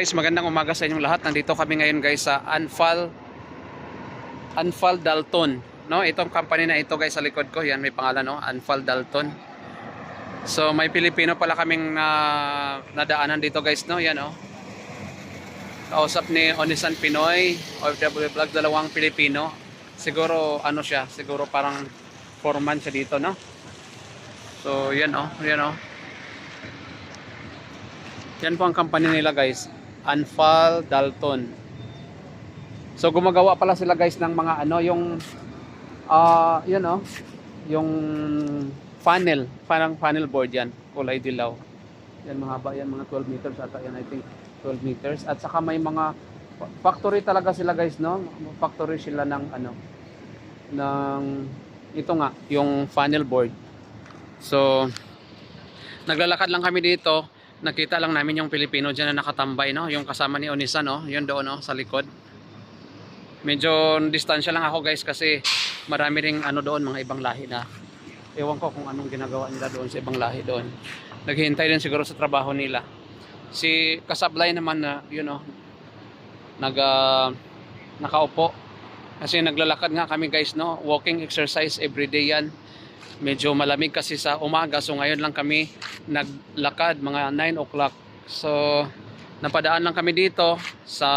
Guys, magandang umaga sa inyong lahat. Nandito kami ngayon guys sa Anfal Anfal Dalton. No, itong company na ito guys sa likod ko, yan may pangalan no, Anfal Dalton. So may Pilipino pala kaming na nadaanan dito guys no, yan oh. Kausap ni Onisan Pinoy, OFW Vlog, dalawang Pilipino. Siguro ano siya, siguro parang foreman siya dito no. So yan oh, yan oh. Yan po ang company nila guys. Anfal Dalton. So gumagawa pala sila guys ng mga ano yung ah yan oh, yung funnel, parang funnel board yan, kulay dilaw. Yan mahaba yan, mga 12 meters ata yan I think 12 meters at saka may mga factory talaga sila guys no. Factory sila ng ano ng ito nga, yung funnel board. So naglalakad lang kami dito nakita lang namin yung Pilipino dyan na nakatambay, no? Yung kasama ni Onisa, no? Yun doon, no? Sa likod. Medyo distansya lang ako, guys, kasi marami ring ano doon, mga ibang lahi na. Ewan ko kung anong ginagawa nila doon sa ibang lahi doon. Naghihintay din siguro sa trabaho nila. Si Kasablay naman na, you know, nag, ah, nakaupo. Kasi naglalakad nga kami, guys, no? Walking exercise every day yan medyo malamig kasi sa umaga. So ngayon lang kami naglakad mga 9 o'clock. So napadaan lang kami dito sa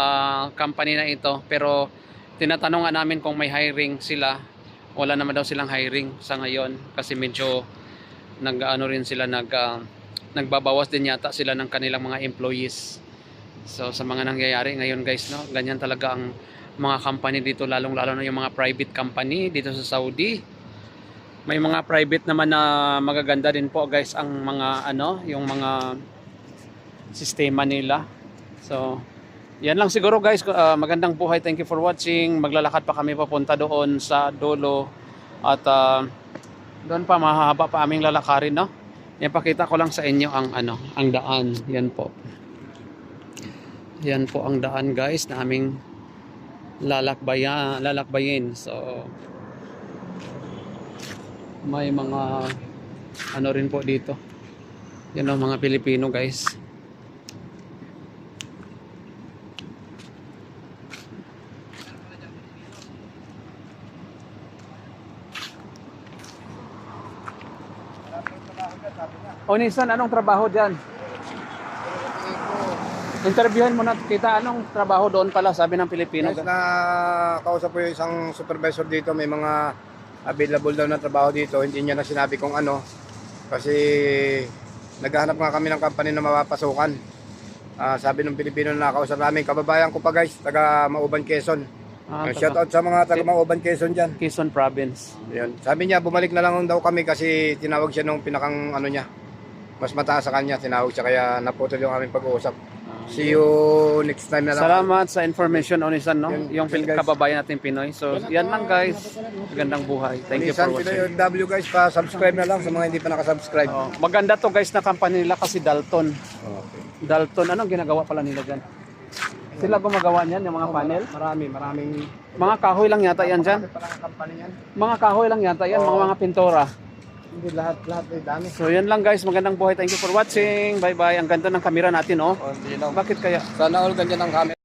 company na ito. Pero tinatanong namin kung may hiring sila. Wala naman daw silang hiring sa ngayon kasi medyo nag-ano rin sila nag ah, nagbabawas din yata sila ng kanilang mga employees. So sa mga nangyayari ngayon guys no ganyan talaga ang mga company dito. Lalong lalo na yung mga private company dito sa Saudi may mga private naman na magaganda din po guys ang mga ano, yung mga sistema nila. So, yan lang siguro guys. Uh, magandang buhay. Thank you for watching. Maglalakad pa kami papunta doon sa dulo. At uh, doon pa mahaba pa aming lalakarin, no? Yan pakita ko lang sa inyo ang ano, ang daan. Yan po. Yan po ang daan guys na aming lalakbayan, lalakbayin. So, may mga ano rin po dito yan ang mga Pilipino guys O anong trabaho dyan? Interviewin mo na kita anong trabaho doon pala sabi ng Pilipino. Yes, na kausap ko yung isang supervisor dito, may mga available daw na trabaho dito. Hindi niya na sinabi kung ano. Kasi naghahanap nga kami ng company na mapapasukan. Ah, sabi ng Pilipino na nakausap namin, kababayan ko pa guys, taga Mauban Quezon. Ah, Uh, shout out sa mga taga Mauban Quezon dyan. Quezon Province. Yun. Sabi niya, bumalik na lang daw kami kasi tinawag siya nung pinakang ano niya. Mas mataas sa kanya, tinawag siya kaya naputol yung aming pag-uusap. See you next time na lang. Salamat sa information Onisan no. Yan, yung yan, guys. kababayan natin Pinoy. So yan lang guys. Magandang buhay. Thank you for Nisan watching. Pinoy W guys, pa-subscribe na lang sa mga hindi pa nakasubscribe. Oh, maganda to guys na company nila kasi Dalton. Okay. Dalton, anong ginagawa pala nila dyan? Sila gumagawa niyan, yung mga panel? Marami, maraming Mga kahoy lang yata yan dyan. Parang company yan. Mga kahoy lang yata yan, mga mga pintora. Hindi lahat, lahat ay dami. So yan lang guys, magandang buhay. Thank you for watching. Bye bye. Ang ganda ng camera natin oh. Oh. Bakit kaya? Sana all ganyan ang camera.